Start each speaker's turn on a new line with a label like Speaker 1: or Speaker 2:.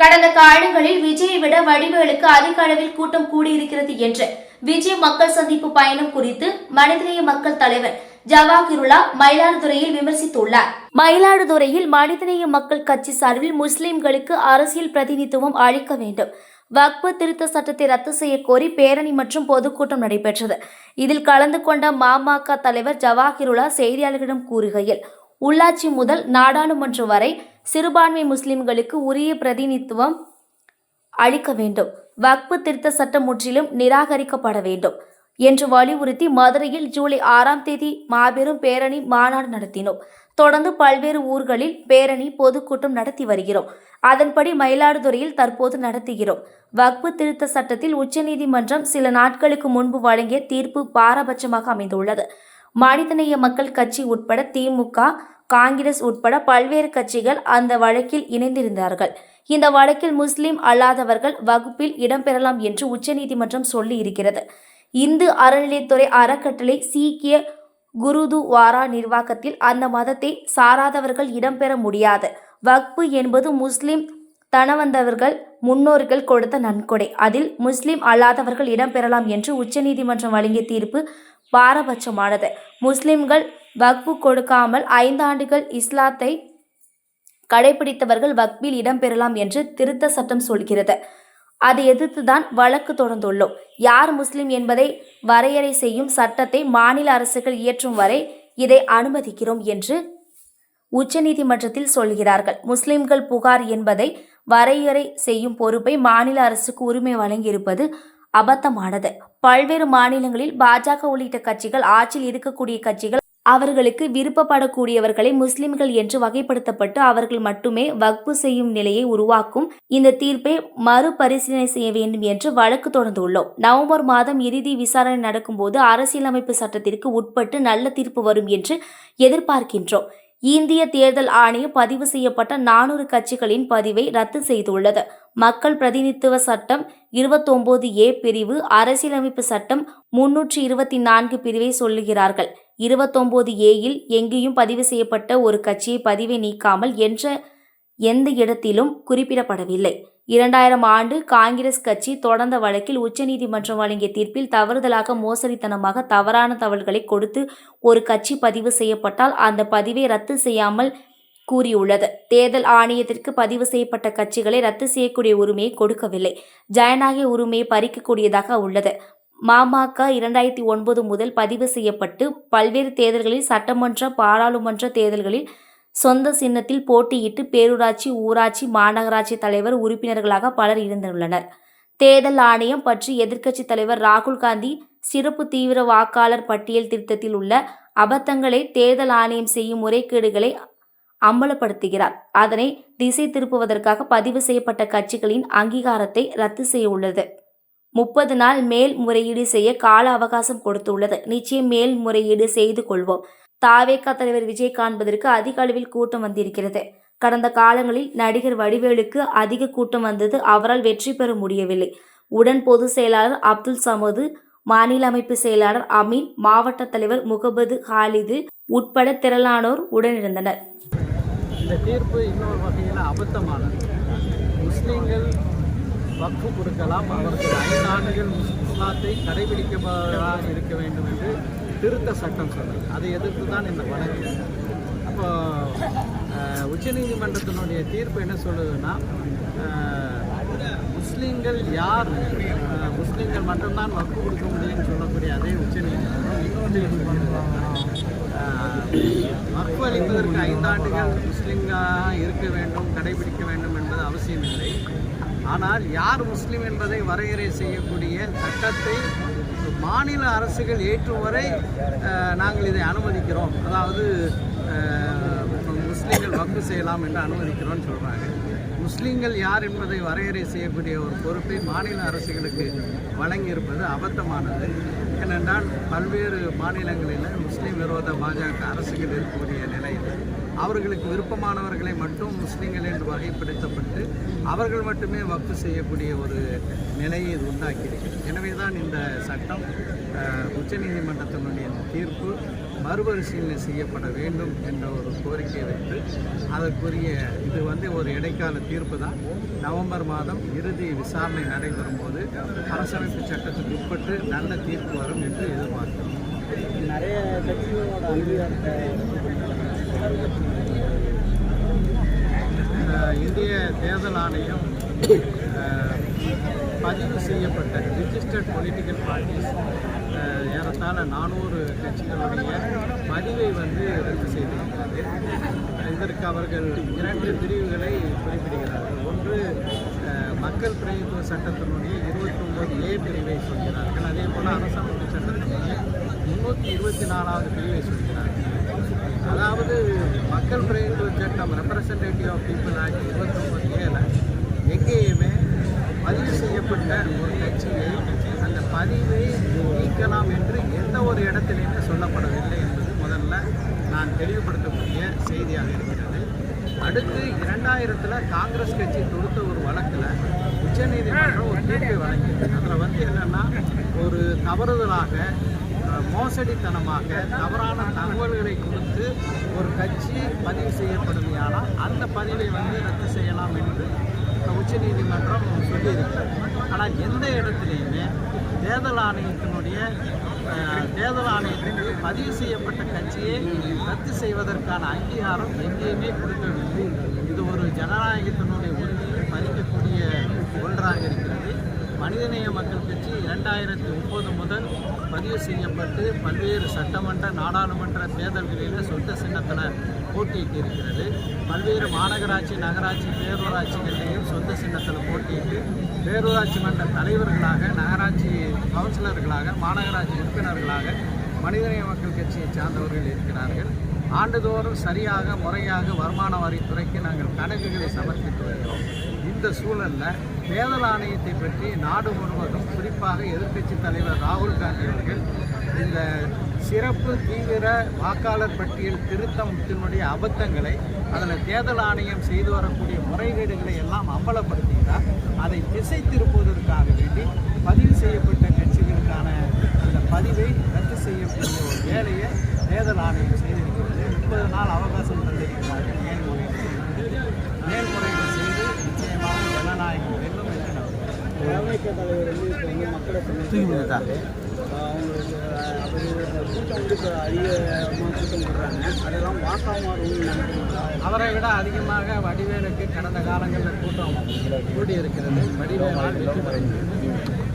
Speaker 1: கடந்த காலங்களில் விஜயை விட வடிவேலுக்கு அதிக அளவில் கூட்டம் கூடியிருக்கிறது என்று விஜய் மக்கள் சந்திப்பு பயணம் குறித்து மனிதநேய மக்கள் தலைவர் ஜவாகிருல்லா மயிலாடுதுறையில் விமர்சித்துள்ளார். மயிலாடுதுறையில் மனிதநேய மக்கள் கட்சி சார்பில் முஸ்லிம்களுக்கு அரசியல் பிரதிநிதித்துவம் அளிக்க வேண்டும். வக்பு திருத்த சட்டத்தை ரத்து செய்ய கோரி பேரணி மற்றும் பொதுக்கூட்டம் நடைபெற்றது. இதில் கலந்து கொண்ட மாமக தலைவர் ஜவாஹிருல்லா செய்தியாளர்களிடம் கூறுகையில் உள்ளாட்சி முதல் நாடாளுமன்றம் வரை சிறுபான்மை முஸ்லிம்களுக்கு உரிய பிரதிநிதித்துவம் அளிக்க வேண்டும். வக்பு திருத்த சட்டம் முற்றிலும் நிராகரிக்கப்பட வேண்டும் என்று வலியுறுத்தி மதுரையில் ஜூலை ஆறாம் தேதி மாபெரும் பேரணி மாநாடு நடத்தினோம். தொடர்ந்து பல்வேறு ஊர்களில் பேரணி பொதுக்கூட்டம் நடத்தி வருகிறோம். அதன்படி மயிலாடுதுறையில் தற்போது நடத்துகிறோம். வக்பு திருத்த சட்டத்தில் உச்சநீதிமன்றம் சில நாட்களுக்கு முன்பு வழங்கிய தீர்ப்பு பாரபட்சமாக அமைந்துள்ளது. மனிதநேய மக்கள் கட்சி உட்பட திமுக காங்கிரஸ் உட்பட பல்வேறு கட்சிகள் அந்த வழக்கில் இணைந்திருந்தார்கள். இந்த வழக்கில் முஸ்லிம் அல்லாதவர்கள் வகுப்பில் இடம்பெறலாம் என்று உச்சநீதிமன்றம் சொல்லி இருக்கிறது இந்து அறநிலையத்துறை அறக்கட்டளை சீக்கிய குருதுவாரா நிர்வாகத்தில் அந்த மதத்தை சாராதவர்கள் இடம்பெற முடியாது. வக்பு என்பது முஸ்லிம் தனவந்தவர்கள் முன்னோர்கள் கொடுத்த நன்கொடை. அதில் முஸ்லிம் அல்லாதவர்கள் இடம்பெறலாம் என்று உச்சநீதிமன்றம் வழங்கிய தீர்ப்பு பாரபட்சமானது. முஸ்லிம்கள் வக்பு கொடுக்காமல் ஐந்தாண்டுகள் இஸ்லாத்தை கடைபிடித்தவர்கள் வக்பில் இடம்பெறலாம் என்று திருத்த சட்டம் சொல்கிறது. அதை எதிர்த்துதான் வழக்கு தொடர்ந்துள்ளோம். யார் முஸ்லிம் என்பதை வரையறை செய்யும் சட்டத்தை மாநில அரசுகள் இயற்றும் வரை இதை அனுமதிக்கிறோம் என்று உச்சநீதிமன்றத்தில் சொல்கிறார்கள். முஸ்லிம்கள் புகார் என்பதை வரையறை செய்யும் பொறுப்பை மாநில அரசுக்கு உரிமை வழங்கியிருப்பது அபத்தமானது. பல்வேறு மாநிலங்களில் பாஜக உள்ளிட்ட கட்சிகள் ஆட்சியில் இருக்கக்கூடிய கட்சிகள் அவர்களுக்கு விருப்பப்படக்கூடியவர்களை முஸ்லிம்கள் என்று வகைப்படுத்தப்பட்டு அவர்கள் மட்டுமே வக்பு செய்யும் நிலையை உருவாக்கும் இந்த தீர்ப்பை மறுபரிசீலனை செய்ய வேண்டும் என்று வழக்கு தொடர்ந்துள்ளோம். நவம்பர் மாதம் இறுதி விசாரணை நடக்கும்போது அரசியலமைப்பு சட்டத்திற்கு உட்பட்டு நல்ல தீர்ப்பு வரும் என்று எதிர்பார்க்கின்றோம். இந்திய தேர்தல் ஆணையம் பதிவு செய்யப்பட்ட நானூறு கட்சிகளின் பதிவை ரத்து செய்துள்ளது. மக்கள் பிரதிநிதித்துவ சட்டம் இருபத்தொன்பது ஏ பிரிவு அரசியலமைப்பு சட்டம் முன்னூற்றி இருபத்தி நான்கு பிரிவை சொல்லுகிறார்கள். இருபத்தொம்போது ஏயில் எங்கேயும் பதிவு செய்யப்பட்ட ஒரு கட்சியை பதிவை நீக்காமல் என்ற எந்த இடத்திலும் குறிப்பிடப்படவில்லை. இரண்டாயிரம் ஆண்டு காங்கிரஸ் கட்சி தொடர்ந்த வழக்கில் உச்சநீதிமன்றம் வழங்கிய தீர்ப்பில் தவறுதலாக மோசடித்தனமாக தவறான தகவல்களை கொடுத்து ஒரு கட்சி பதிவு செய்யப்பட்டால் அந்த பதிவை ரத்து செய்யாமல் கூறியுள்ளது. தேர்தல் ஆணையத்திற்கு பதிவு செய்யப்பட்ட கட்சிகளை ரத்து செய்யக்கூடிய உரிமையை கொடுக்கவில்லை. ஜனநாயக உரிமையை பறிக்கக்கூடியதாக உள்ளது. மாமக இரண்டாயிரத்தி ஒன்பது முதல் பதிவு செய்யப்பட்டு பல்வேறு தேர்தல்களில் சட்டமன்ற பாராளுமன்ற தேர்தல்களில் சொந்த சின்னத்தில் போட்டியிட்டு பேரூராட்சி ஊராட்சி மாநகராட்சி தலைவர் உறுப்பினர்களாக பலர் இருந்துள்ளனர். தேர்தல் ஆணையம் பற்றி எதிர்க்கட்சித் தலைவர் ராகுல் காந்தி சிறப்பு தீவிர வாக்காளர் பட்டியல் திருத்தத்தில் உள்ள அபத்தங்களை தேர்தல் ஆணையம் செய்யும் முறைகேடுகளை அம்பலப்படுத்துகிறார் அதனை திசை திருப்புவதற்காக பதிவு செய்யப்பட்ட கட்சிகளின் அங்கீகாரத்தை ரத்து செய்ய உள்ளது. முப்பது நாள் மேல்முறையீடு செய்ய கால அவகாசம் கொடுத்துள்ளது. நிச்சயம் மேல்முறையீடு செய்து கொள்வோம். தாவேகா தலைவர் விஜய் காண்பதற்கு அதிக அளவில் கூட்டம் வந்திருக்கிறது. கடந்த காலங்களில் நடிகர் வடிவேலுக்கு அதிக கூட்டம் வந்தது. அவரால் வெற்றி பெற முடியவில்லை. உடன் பொதுச் செயலாளர் அப்துல் சமது மாநில அமைப்பு செயலாளர் அமீன் மாவட்ட தலைவர் முகமது ஹாலிது உட்பட திரளானோர் உடனிருந்தனர்.
Speaker 2: இந்த தீர்ப்பு இன்னொரு வகையில் அபத்தமானது. முஸ்லீம்கள் வக்ஃபு கொடுக்கலாம். அவர்கள் ஐந்து ஆண்டுகள் இஸ்லாத்தை கடைபிடிக்கப்பதாக இருக்க வேண்டும் என்று திருத்த சட்டம் சொன்னது. அதை எதிர்த்து தான் இந்த வழக்கு. அப்போ உச்சநீதிமன்றத்தினுடைய தீர்ப்பு என்ன சொல்லுதுன்னா முஸ்லீம்கள் யார் முஸ்லீம்கள் மட்டும்தான் வக்கு கொடுக்க முடியும்னு சொல்லக்கூடிய அதே உச்சநீதிமன்றம் இன்னொன்று வக்ஃபு அளிப்பதற்கு ஐந்தாண்டுகள் முஸ்லீம்களாக இருக்க வேண்டும் கடைபிடிக்க வேண்டும் என்பது அவசியமில்லை. ஆனால் யார் முஸ்லீம் என்பதை வரையறை செய்யக்கூடிய சட்டத்தை மாநில அரசுகள் ஏற்றும் வரை நாங்கள் இதை அனுமதிக்கிறோம். அதாவது முஸ்லீம்கள் வக்கு செய்யலாம் என்று அனுமதிக்கிறோம்னு சொல்கிறாங்க முஸ்லீம்கள் யார் என்பதை வரையறை செய்யக்கூடிய ஒரு பொறுப்பை மாநில அரசுகளுக்கு வழங்கியிருப்பது அபத்தமானது. ஏனென்றால் பல்வேறு மாநிலங்களில் முஸ்லீம் விரோத பாஜக அரசுகள் இருக்கக்கூடிய நிலையில் அவர்களுக்கு விருப்பமானவர்களை மட்டும் முஸ்லீம்கள் என்று வகைப்படுத்தப்பட்டு அவர்கள் மட்டுமே வக்ஃபு செய்யக்கூடிய ஒரு நிலையை இது உண்டாக்கியிருக்கிறது எனவே தான் இந்த சட்டம் உச்சநீதிமன்றத்தினுடைய தீர்ப்பு மறுபரிசீலனை செய்யப்பட வேண்டும் என்ற ஒரு கோரிக்கையை வைத்து அதற்குரிய இது வந்து ஒரு இடைக்கால தீர்ப்பு தான் நவம்பர் மாதம் இறுதி விசாரணை நடைபெறும் போது அரசமைப்பு சட்டத்துக்கு உட்பட்டு நல்ல தீர்ப்பு வரும் என்று எதிர்பார்க்கிறோம்.
Speaker 3: நிறைய கட்சிகளோட அங்கீகாரத்தை
Speaker 2: இந்திய தேர்தல் ஆணையம் பதிவு செய்யப்பட்ட ரிஜிஸ்டர்ட் பொலிட்டிக்கல் பார்ட்டிஸ் ஏறத்தாழ நானூறு கட்சிகளுடைய பதிவை வந்து ரத்து செய்திருக்கிறது. இதற்கு அவர்கள் இரண்டு பிரிவுகளை குறிப்பிடுகிறார்கள். ஒன்று மக்கள் பிரதிநிதித்துவ சட்டத்தினுடைய இருபத்தி ஒன்பது ஏ பிரிவை சொல்கிறார்கள். அதே போல் அரசமைப்பு சட்டத்தினுடைய முன்னூற்றி இருபத்தி நாலாவது பிரிவை சொல்கிறார்கள் அதாவது மக்கள் தம் ரெப்ரசன்டேட்டிவ் ஆஃப் பீப்புள் ஆக்ட் இருபத்தொம்பது ஏழு எங்கேயுமே பதிவு செய்யப்பட்ட ஒரு கட்சியை அந்த பதிவை நீக்கலாம் என்று எந்த ஒரு இடத்திலையுமே சொல்லப்படவில்லை என்பது முதல்ல நான் தெளிவுபடுத்தக்கூடிய செய்தியாக இருக்கிறது. அடுத்து இரண்டாயிரத்தில் காங்கிரஸ் கட்சி தொடுத்த ஒரு வழக்கில் உச்சநீதிமன்றம் ஒரு தீர்ப்பை வழங்கியது அதில் வந்து என்னென்னா ஒரு தவறுதலாக மோசடித்தனமாக தவறான தகவல்களை கொடுத்து ஒரு கட்சி பதிவு செய்யப்படுமையானால் அந்த பதிவை வந்து ரத்து செய்யலாம் என்று உச்சநீதிமன்றம் சொல்லியிருக்கிறது. ஆனால் எந்த இடத்துலையுமே தேர்தல் ஆணையத்தினுடைய தேர்தல் ஆணையத்திற்கு பதிவு செய்யப்பட்ட கட்சியை ரத்து செய்வதற்கான அங்கீகாரம் எங்கேயுமே கொடுக்கவில்லை. இது ஒரு ஜனநாயகத்தினுடைய உரிமையை பறிக்கக்கூடிய ஒன்றாக இருக்கிறது. மனிதநேய மக்கள் கட்சி இரண்டாயிரத்தி ஒன்பது முதல் பதிவு செய்யப்பட்டு பல்வேறு சட்டமன்ற நாடாளுமன்ற தேர்தல்களில் சொந்த சின்னத்தில் போட்டியிட்டு இருக்கிறது பல்வேறு மாநகராட்சி நகராட்சி பேரூராட்சிகளிலேயும் சொந்த சின்னத்தில் போட்டியிட்டு பேரூராட்சி மன்ற தலைவர்களாக நகராட்சி கவுன்சிலர்களாக மாநகராட்சி உறுப்பினர்களாக மனிதநேய மக்கள் கட்சியை சார்ந்தவர்கள் இருக்கிறார்கள். ஆண்டுதோறும் சரியாக முறையாக வருமான வரித்துறைக்கு நாங்கள் கணக்குகளை சமர்ப்பித்து வருகிறோம். இந்த சூழலில் தேர்தல் ஆணையத்தை பற்றி நாடு முழுவதும் குறிப்பாக எதிர்க்கட்சி தலைவர் ராகுல் காந்தி அவர்கள் இந்த சிறப்பு தீவிர வாக்காளர் பட்டியல் திருத்தத்தினுடைய அபத்தங்களை அதில் தேர்தல் ஆணையம் செய்து வரக்கூடிய முறைகேடுகளை எல்லாம் அம்பலப்படுத்துகிறார் அதை திசை திருப்புவதற்காக வேண்டி பதிவு செய்யப்பட்ட கட்சிகளுக்கான அந்த பதிவை ரத்து செய்யக்கூடிய ஒரு வேலையை தேர்தல் ஆணையம் செய்திருக்கிறது. முப்பது நாள் அவகாசம் நம்புகிறேன்
Speaker 3: தலைவர் வந்து இப்போ வந்து மக்களை சந்திச்சிருக்காரு
Speaker 2: அவரை விட அதிகமாக வடிவேலுக்கு கடந்த காலங்களில் கூட்டம் கூடியிருக்கிறது. வடிவேலால் வெற்றி பெறுகிறது